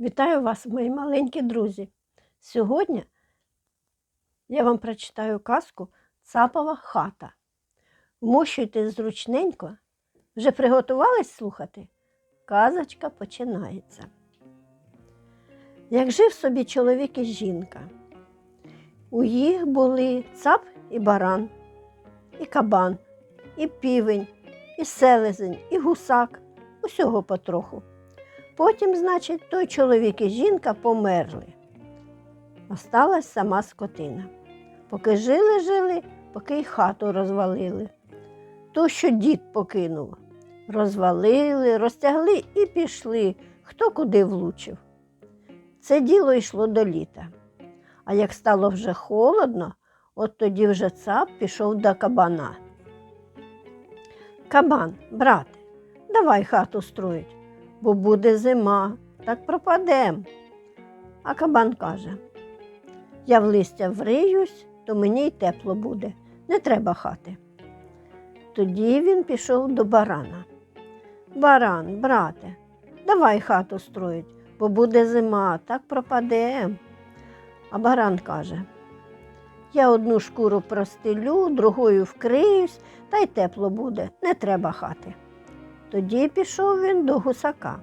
Вітаю вас, мої маленькі друзі. Сьогодні я вам прочитаю казку Цапова хата. Вмощуйте зручненько. Вже приготувались слухати? Казочка починається. Як жив собі чоловік і жінка, у їх були цап і баран, і кабан, і півень, і селезень, і гусак, усього потроху. Потім, значить, той чоловік і жінка померли. Осталась сама скотина. Поки жили, жили, поки й хату розвалили. То, що дід покинув, розвалили, розтягли і пішли, хто куди влучив. Це діло йшло до літа. А як стало вже холодно, от тоді вже цап пішов до кабана. Кабан, брате, давай хату строїть бо буде зима, так пропадем. А кабан каже: я в листя вриюсь, то мені й тепло буде, не треба хати. Тоді він пішов до барана. Баран, брате, давай хату строїть, бо буде зима, так пропадем. А баран каже, я одну шкуру простелю, другою вкриюсь, та й тепло буде, не треба хати. Тоді пішов він до гусака.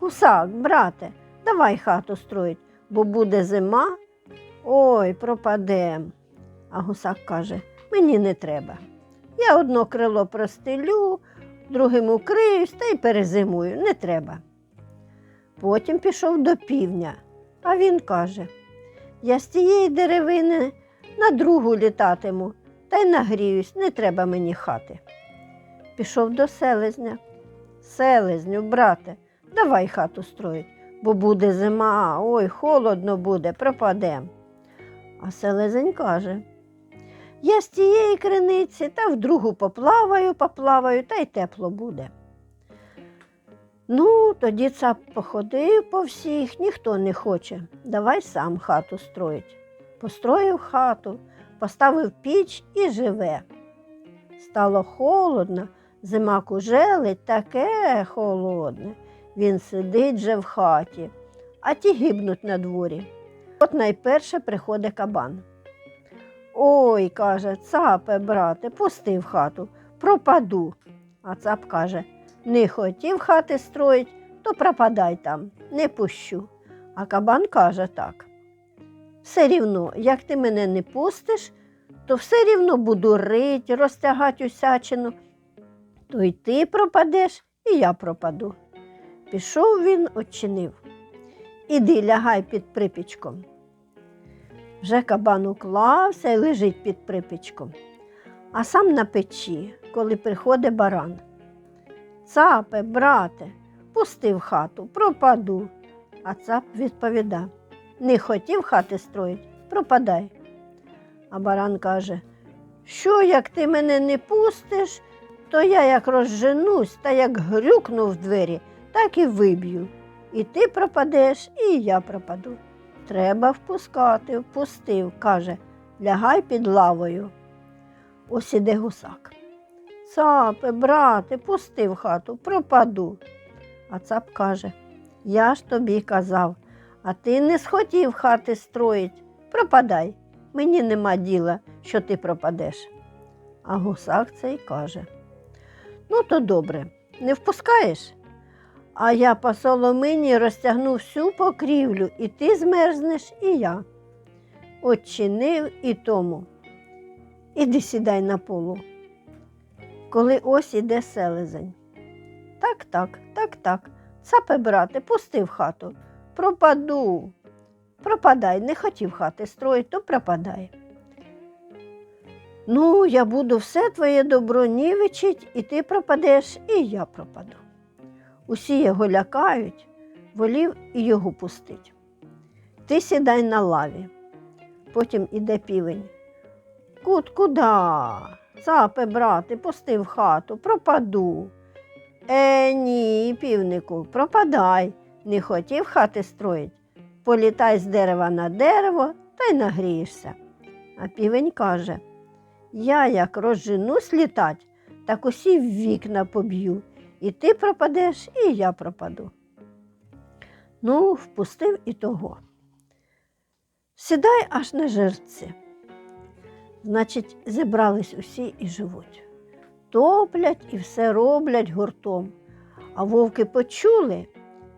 Гусак, брате, давай хату строїть, бо буде зима. Ой, пропадем. А гусак каже, мені не треба. Я одно крило простелю, другим укриюсь та й перезимую, не треба. Потім пішов до півня, а він каже, я з тієї деревини на другу літатиму, та й нагріюсь, не треба мені хати пішов до селезня. Селезню, брате, давай хату строїть, бо буде зима, ой, холодно буде, пропадем. А селезень каже, я з тієї криниці та в другу поплаваю, поплаваю, та й тепло буде. Ну, тоді цап походив по всіх, ніхто не хоче. Давай сам хату строїть. Построїв хату, поставив піч і живе. Стало холодно, Зима кужелить таке холодне. Він сидить же в хаті, а ті гибнуть на дворі. От найперше приходить кабан. Ой, каже, цапе, брате, пусти в хату, пропаду. А цап каже, не хотів хати строїть, то пропадай там, не пущу. А кабан каже так. Все рівно, як ти мене не пустиш, то все рівно буду рить, розтягати усячину то й ти пропадеш, і я пропаду. Пішов він, очинив. Іди лягай під припічком. Вже кабан уклався і лежить під припічком, а сам на печі, коли приходить баран. Цапе, брате, пусти в хату, пропаду. А цап відповіда не хотів хати строїть, пропадай. А баран каже, що як ти мене не пустиш, то я як розженусь та як грюкну в двері, так і виб'ю. І ти пропадеш, і я пропаду. Треба впускати, впустив, каже, лягай під лавою. Ось іде гусак. Цапе, брате, пусти в хату, пропаду. А цап каже, я ж тобі казав, а ти не схотів хати строїть. Пропадай, мені нема діла, що ти пропадеш. А гусак цей каже Ну, то добре, не впускаєш? А я по соломині розтягну всю покрівлю, і ти змерзнеш, і я. Отчинив і тому. Іди сідай на полу. Коли ось іде селезень. Так, так, так, так. Цапе, брате, пусти в хату. Пропаду. Пропадай, не хотів хати строїть, то пропадай. Ну, я буду все твоє добро нівичить, і ти пропадеш, і я пропаду. Усі його лякають, волів і його пустить. Ти сідай на лаві, потім іде півень. Кут куда? Цапе, брате, пусти в хату, пропаду. Е, ні, півнику, пропадай, не хотів хати строїть. Політай з дерева на дерево та й нагрієшся. А півень каже я як розженусь літать, так усі вікна поб'ю. І ти пропадеш, і я пропаду. Ну, впустив і того. Сідай аж на жерці. Значить, зібрались усі і живуть. Топлять і все роблять гуртом. А вовки почули,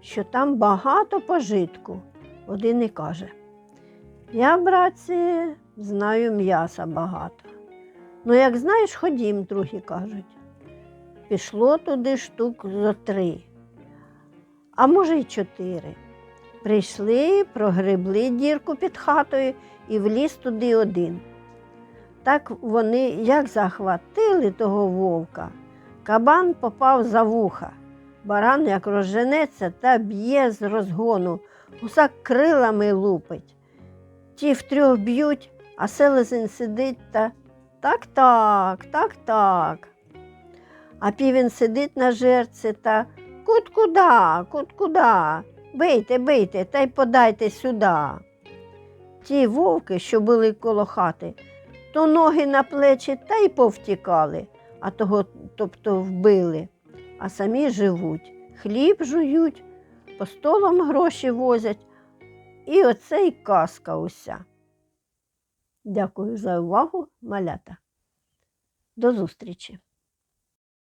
що там багато пожитку. Один і каже: Я, братці, знаю м'яса багато. Ну, як знаєш, ходім, другі кажуть. Пішло туди штук зо три, а може, й чотири. Прийшли, прогребли дірку під хатою і вліз туди один. Так вони як захватили того вовка, кабан попав за вуха. Баран як розженеться та б'є з розгону, гусак крилами лупить. Ті втрьох б'ють, а селезень сидить та так, так, так, так. А півень сидить на жерці та кут куда, кут куда. Бийте, бийте, та й подайте сюди. Ті вовки, що були коло хати, то ноги на плечі та й повтікали, а того, тобто вбили, а самі живуть, хліб жують, по столам гроші возять. І оце й казка уся. Дякую за увагу, малята. До зустрічі!